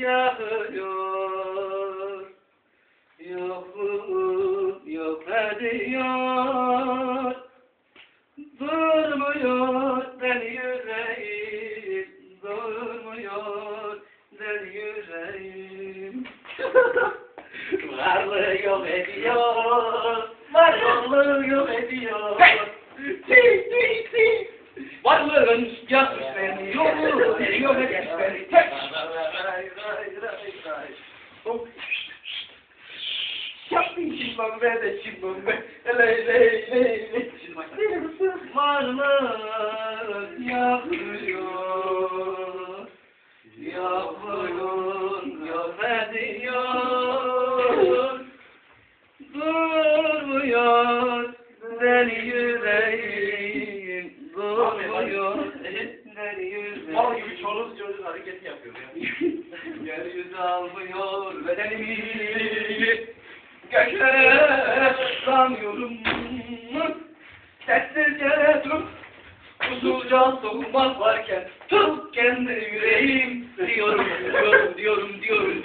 yakıyor Yokluğun yok ediyor Durmuyor deli yüreğim Durmuyor deli yüreğim Varlığı yok ediyor Varlığı yok ediyor Varlığın yok beni Yokluğun yok etmiş beni Tek Yapmayın şimdi ben de şimdi ben. Ley ley ley ley. Varlık yapıyor. Yapıyor. Yok ediyor. Durmuyor. Deli Mal gibi çoluk çocuk hareketi yapıyor ya. Yeryüzü almıyor bedenimi Göklere sanıyorum Sessizce tut Usulca soğumak varken Tut kendi yüreğim Diyorum diyorum diyorum diyorum